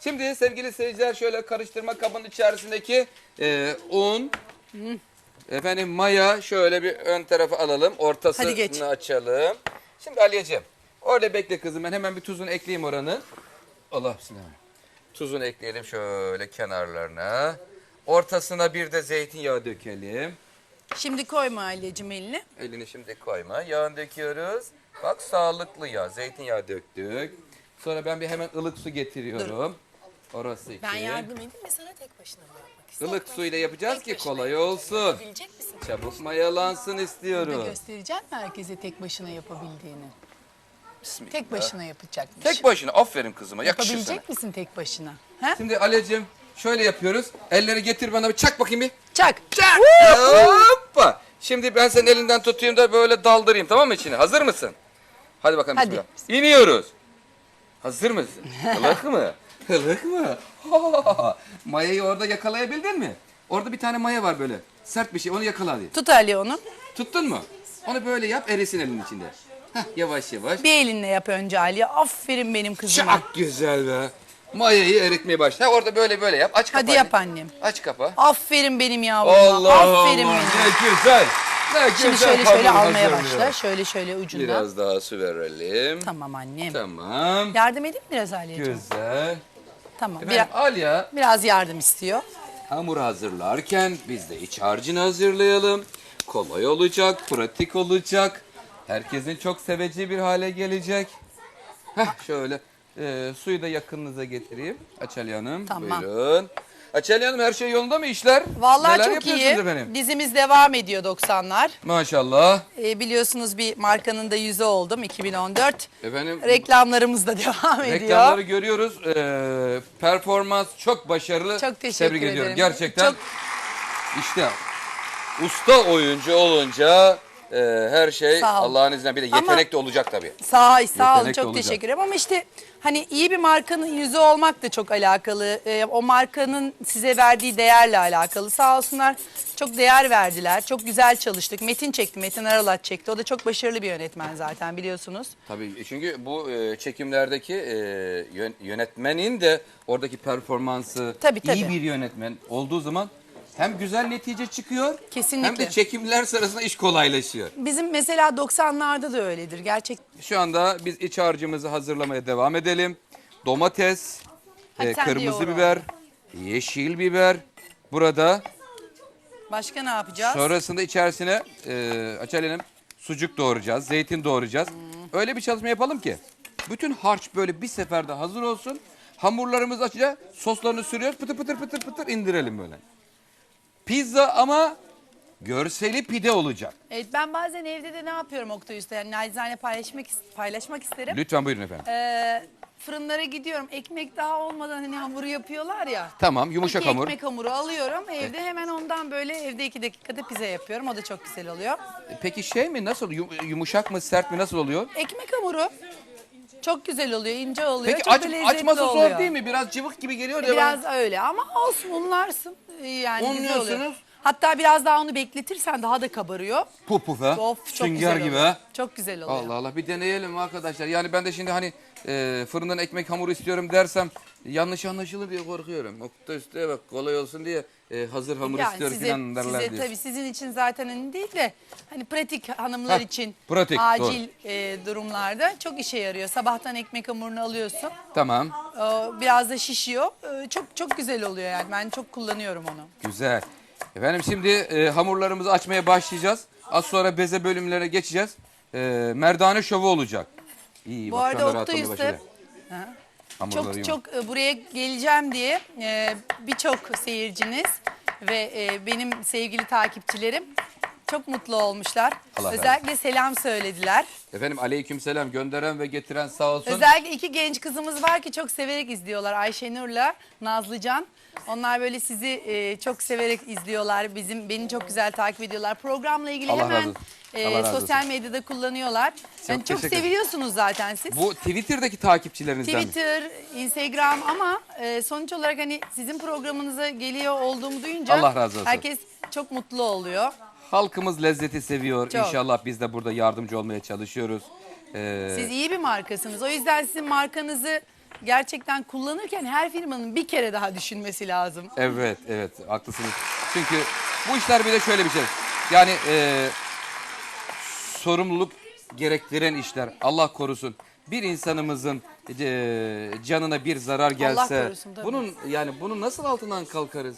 Şimdi sevgili seyirciler şöyle karıştırma kabının içerisindeki e, un, efendim maya şöyle bir ön tarafa alalım. Ortasını Hadi geç. açalım. Şimdi Aliyeciğim orada bekle kızım ben hemen bir tuzunu ekleyeyim oranın. Allah bismillah. Tuzunu ekleyelim şöyle kenarlarına. Ortasına bir de zeytinyağı dökelim. Şimdi koyma ailecim elini. Elini şimdi koyma. Yağını döküyoruz. Bak sağlıklı yağ. Zeytinyağı döktük. Sonra ben bir hemen ılık su getiriyorum. Orası için. Ben yardım edeyim mi sana tek başına mı yapmak istiyorum? Ilık suyla yapacağız ki Tek başına kolay olsun. Yapabilecek misin? Çabuk mayalansın istiyorum. Gösterecek mi herkese tek başına yapabildiğini? Bismillah. Tek başına yapacakmış. Tek başına. Aferin kızıma. Yakışır sana. Yapabilecek misin tek başına? He? Şimdi Aleciğim şöyle yapıyoruz. Elleri getir bana bir çak bakayım bir. Çak. Çak. Hoppa. Şimdi ben senin elinden tutayım da böyle daldırayım tamam mı içine? Hazır mısın? Hadi bakalım Hadi. bismillah. İniyoruz. Hazır mısın? Ilık mı? Ilık mı? Mayayı orada yakalayabildin mi? Orada bir tane maya var böyle. Sert bir şey onu yakala hadi. Tut Ali onu. Tuttun mu? Onu böyle yap erisin elin içinde. Heh, yavaş yavaş. Bir elinle yap önce Ali. Aferin benim kızıma. Çok güzel be. Mayayı eritmeye başla. Ha, orada böyle böyle yap. Aç kapağı. Hadi yap annem. Aç kapağı. Aferin benim yavruma. Allah Allah. Aferin benim. Ne güzel. Ne Şimdi güzel şöyle şöyle hamur almaya hazırlıyor. başla. Şöyle şöyle ucundan. Biraz daha su verelim. Tamam annem. Tamam. Yardım edeyim mi biraz Ali'ciğim? Güzel. Tamam. Efendim Biraz, Alya biraz yardım istiyor. hamur hazırlarken biz de iç harcını hazırlayalım. Kolay olacak, pratik olacak. Herkesin çok seveceği bir hale gelecek. Heh şöyle e, suyu da yakınınıza getireyim. Açeli Hanım Tamam. buyurun. Açeli Hanım her şey yolunda mı işler? Vallahi Neler çok yapıyorsunuz iyi. efendim? Dizimiz devam ediyor 90'lar. Maşallah. Ee, biliyorsunuz bir markanın da yüzü oldum 2014. Efendim Reklamlarımız da devam ediyor. reklamları görüyoruz. Ee, performans çok başarılı. Çok teşekkür Tebrik ediyorum. ederim. Gerçekten Çok- işte usta oyuncu olunca e, her şey Sağ. Allah'ın izniyle bir de Ama- yetenek de olacak tabii. Sağ, sağ olun Yetenek de çok olacak. teşekkür ederim ama işte hani iyi bir markanın yüzü olmak da çok alakalı. Ee, o markanın size verdiği değerle alakalı. Sağ olsunlar çok değer verdiler. Çok güzel çalıştık. Metin çekti, Metin Aralat çekti. O da çok başarılı bir yönetmen zaten biliyorsunuz. Tabii çünkü bu e, çekimlerdeki e, yön- yönetmenin de oradaki performansı Tabii, tabii. iyi bir yönetmen olduğu zaman hem güzel netice çıkıyor Kesinlikle. hem de çekimler sırasında iş kolaylaşıyor. Bizim mesela 90'larda da öyledir. Gerçek Şu anda biz iç harcımızı hazırlamaya devam edelim. Domates, Hadi e, sen de kırmızı yoğur biber, yeşil biber. Burada başka ne yapacağız? sonrasında içerisine e, açalım sucuk doğrayacağız, zeytin doğrayacağız. Öyle bir çalışma yapalım ki bütün harç böyle bir seferde hazır olsun. Hamurlarımızı açınca soslarını sürüyoruz pıtır pıtır pıtır pıtır indirelim böyle. Pizza ama görseli pide olacak. Evet, ben bazen evde de ne yapıyorum Oktay Usta? Yani nacizane paylaşmak, paylaşmak isterim. Lütfen buyurun efendim. Ee, fırınlara gidiyorum. Ekmek daha olmadan hani hamuru yapıyorlar ya. Tamam yumuşak İki hamur. ekmek hamuru alıyorum. Evde hemen ondan böyle evde iki dakikada pizza yapıyorum. O da çok güzel oluyor. Peki şey mi nasıl Yum- yumuşak mı sert mi nasıl oluyor? Ekmek hamuru çok güzel oluyor, ince oluyor. Peki çok aç, da lezzetli açması oluyor. zor değil mi? Biraz cıvık gibi geliyor ya. Biraz öyle ama olsun unlarsın. Ee, Yani güzel oluyor. Unluyorsunuz. Hatta biraz daha onu bekletirsen daha da kabarıyor. Puf puf ha. Of çok Sünger güzel gibi oluyor. ha. Çok güzel oluyor. Allah Allah bir deneyelim arkadaşlar. Yani ben de şimdi hani e, fırından ekmek hamuru istiyorum dersem yanlış anlaşılır diye korkuyorum. Nokta üstüne bak kolay olsun diye e, hazır hamur Yani istiyor size, filan derler size diye. tabii sizin için zaten hani değil de hani pratik hanımlar Heh, için pratik, acil e, durumlarda çok işe yarıyor. Sabahtan ekmek hamurunu alıyorsun. Tamam o biraz da şişiyor. E, çok çok güzel oluyor yani. Ben çok kullanıyorum onu. güzel. Efendim şimdi e, hamurlarımızı açmaya başlayacağız. Az sonra beze bölümlere geçeceğiz. E, merdane şovu olacak. İyi Bu arada Oktay. Ha. Hamurları çok çok e, buraya geleceğim diye e, birçok seyirciniz ve e, benim sevgili takipçilerim çok mutlu olmuşlar. Allah Özellikle selam söylediler. Efendim aleykümselam gönderen ve getiren sağ olsun. Özellikle iki genç kızımız var ki çok severek izliyorlar. Ayşenur'la Nazlıcan. Onlar böyle sizi e, çok severek izliyorlar. Bizim beni çok güzel takip ediyorlar. Programla ilgili Allah hemen razı olsun. e, razı sosyal olsun. medyada kullanıyorlar. Yani çok teşekkür ederim. seviyorsunuz zaten siz. Bu Twitter'daki takipçilerinizden mi? Twitter, Instagram ama e, sonuç olarak hani sizin programınıza geliyor olduğumu duyunca Allah razı olsun. herkes çok mutlu oluyor. Halkımız lezzeti seviyor. Çok. İnşallah biz de burada yardımcı olmaya çalışıyoruz. Ee, Siz iyi bir markasınız. O yüzden sizin markanızı gerçekten kullanırken her firmanın bir kere daha düşünmesi lazım. Evet, evet haklısınız. Çünkü bu işler bir de şöyle bir şey. Yani e, sorumluluk gerektiren işler. Allah korusun. Bir insanımızın e, canına bir zarar gelse, korusun, tabii. bunun yani bunun nasıl altından kalkarız?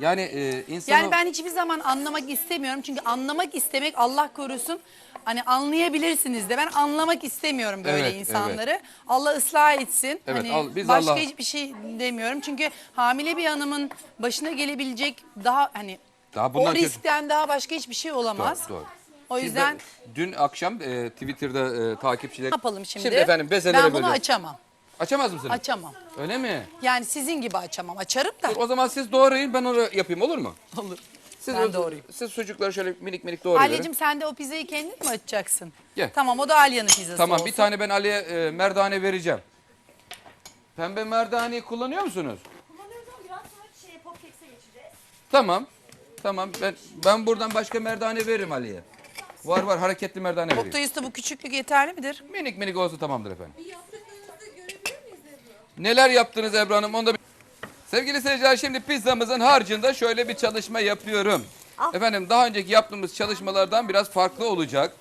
Yani e, insana Yani ben hiçbir zaman anlamak istemiyorum. Çünkü anlamak istemek Allah korusun. Hani anlayabilirsiniz de ben anlamak istemiyorum böyle Evet, insanları. Allah ıslah etsin. Evet, hani al- biz başka Allah- hiçbir şey demiyorum. Çünkü hamile bir hanımın başına gelebilecek daha hani Daha bundan o kötü- riskten daha başka hiçbir şey olamaz. Doğru, doğru. O Şimdi yüzden dün akşam e, Twitter'da e, takipçiler ne yapalım şimdi? Şimdi efendim bezelere ben bunu bölüyoruz. açamam. Açamaz mısınız? Açamam. Öyle mi? Yani sizin gibi açamam. Açarım da. O zaman siz doğrayın ben onu yapayım olur mu? Olur. Siz Ben doğrayayım. Siz sucukları şöyle minik minik doğrayın. Alyacığım sen de o pizzayı kendin mi açacaksın? Gel. Tamam o da Alya'nın pizzası Tamam olsun. bir tane ben Ali'ye e, merdane vereceğim. Pembe merdaneyi kullanıyor musunuz? Kullanıyoruz ama biraz sonra şey popkekse geçeceğiz. Tamam. Tamam ben ben buradan başka merdane veririm Ali'ye. Var var hareketli merdane vereyim. Oktay Usta bu küçüklük yeterli midir? Minik minik olsa tamamdır efendim. Neler yaptınız Ebru Hanım onu da bir- Sevgili seyirciler şimdi pizzamızın harcında şöyle bir çalışma yapıyorum. Efendim daha önceki yaptığımız çalışmalardan biraz farklı olacak.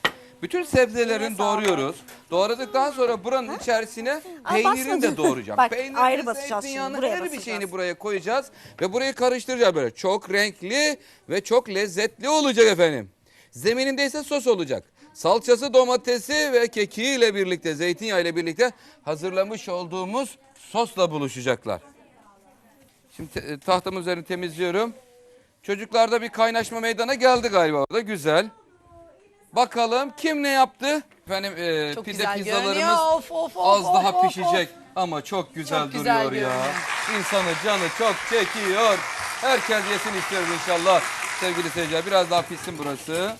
Bütün sebzelerini doğruyoruz. Doğradıktan sonra buranın içerisine Aa, peynirini de basmadın. doğrayacağım. Bak, Peyniri, ayrı basacağız şimdi, zeytinyağını, buraya her bir basacağız. şeyini buraya koyacağız. Ve burayı karıştıracağız böyle. Çok renkli ve çok lezzetli olacak efendim. Zemininde ise sos olacak. Salçası, domatesi ve kekiğiyle birlikte, zeytinyağı ile birlikte hazırlamış olduğumuz sosla buluşacaklar. Şimdi e, tahtamın üzerini temizliyorum. Çocuklarda bir kaynaşma meydana geldi galiba orada. Güzel. Bakalım kim ne yaptı? Efendim e, Çok pide güzel pizzalarımız. Of, of, of, az of, daha of, pişecek ama çok güzel Çok güzel duruyor ya. görünüyor. İnsanı canı çok çekiyor. Herkes yesin istiyoruz inşallah. Sevgili seyirciler biraz daha pişsin burası.